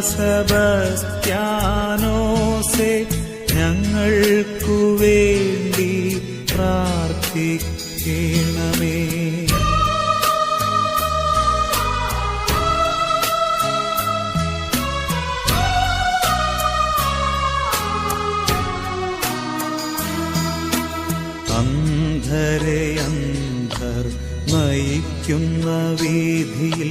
സെബസ്ത്യാനോസെ ഞങ്ങൾക്കു വേണ്ടി പ്രാർത്ഥിക്കണമേ. അന്ധരെ അന്ധർ നയിക്കുന്ന വീതിയിൽ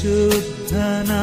വിശുദ്ധനാ